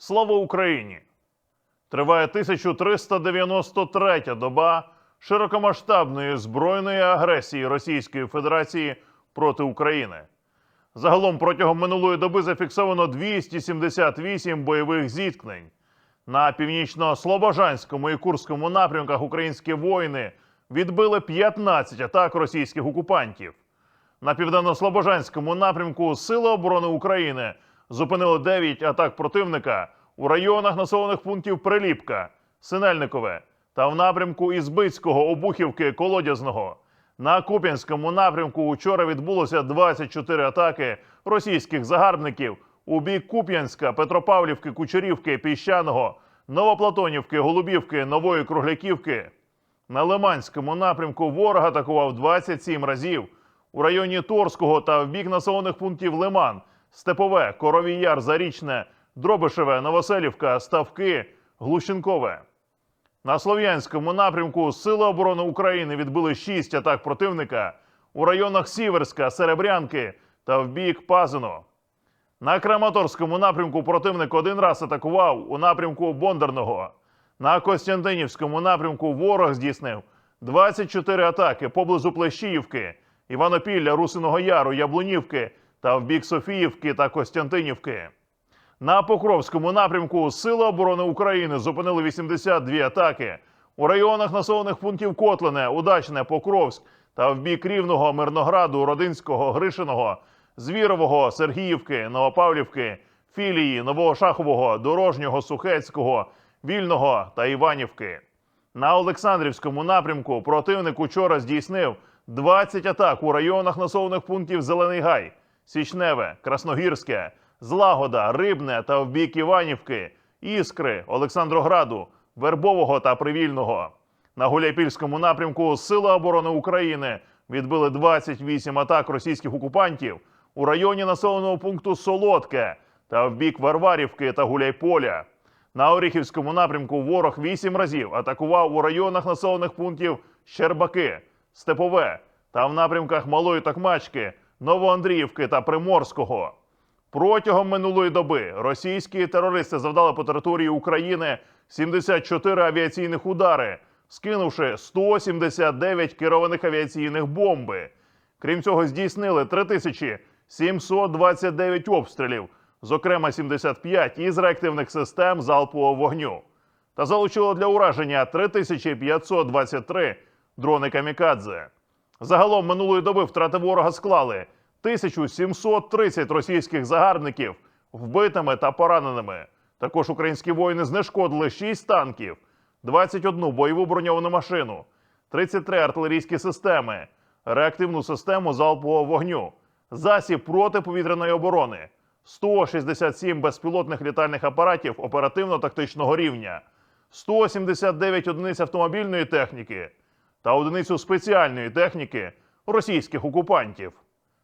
Слава Україні! Триває 1393 доба широкомасштабної збройної агресії Російської Федерації проти України. Загалом протягом минулої доби зафіксовано 278 бойових зіткнень. На північно-слобожанському і Курському напрямках українські воїни відбили 15 атак російських окупантів. На південно-слобожанському напрямку Сили оборони України зупинили 9 атак противника у районах населених пунктів Приліпка, Синельникове та в напрямку Ізбицького, Обухівки, Колодязного. На Куп'янському напрямку вчора відбулося 24 атаки російських загарбників у бік Куп'янська, Петропавлівки, Кучерівки, Піщаного, Новоплатонівки, Голубівки, Нової Кругляківки. На Лиманському напрямку ворог атакував 27 разів у районі Торського та в бік населених пунктів Лиман, Степове, Коровій Яр, Зарічне, Дробишеве, Новоселівка, Ставки, Глущенкове. На Слов'янському напрямку Сили оборони України відбили 6 атак противника у районах Сіверська, Серебрянки та в бік Пазино. На Краматорському напрямку противник один раз атакував у напрямку Бондарного. На Костянтинівському напрямку ворог здійснив 24 атаки поблизу Плещіївки, Іванопілля, Русиного Яру, Яблунівки та в бік Софіївки та Костянтинівки. На Покровському напрямку Сили оборони України зупинили 82 атаки у районах населених пунктів Котлине, Удачне, Покровськ та в бік Рівного, Мирнограду, Родинського, Гришиного, Звірового, Сергіївки, Новопавлівки, Філії, Нового Шахового, Дорожнього, Сухецького, Вільного та Іванівки. На Олександрівському напрямку противник учора здійснив 20 атак у районах населених пунктів Зелений Гай, Січневе, Красногірське, Злагода, Рибне та в бік Іванівки, Іскри, Олександрограду, Вербового та Привільного. На Гуляйпільському напрямку Сили оборони України відбили 28 атак російських окупантів у районі населеного пункту Солодке та в бік Варварівки та Гуляйполя. На Оріхівському напрямку ворог 8 разів атакував у районах населених пунктів Щербаки, Степове та в напрямках Малої Токмачки, Новоандріївки та Приморського. Протягом минулої доби російські терористи завдали по території України 74 авіаційних удари, скинувши 179 керованих авіаційних бомби. Крім цього, здійснили 3729 обстрілів, зокрема 75 із реактивних систем залпового вогню, та залучило для ураження 3523 дрони камікадзе. Загалом минулої доби втрати ворога склали 1730 російських загарбників вбитими та пораненими. Також українські воїни знешкодили 6 танків, 21 бойову броньовану машину, 33 артилерійські системи, реактивну систему залпового вогню, засіб протиповітряної оборони, 167 безпілотних літальних апаратів оперативно-тактичного рівня, 179 одиниць автомобільної техніки та одиницю спеціальної техніки російських окупантів.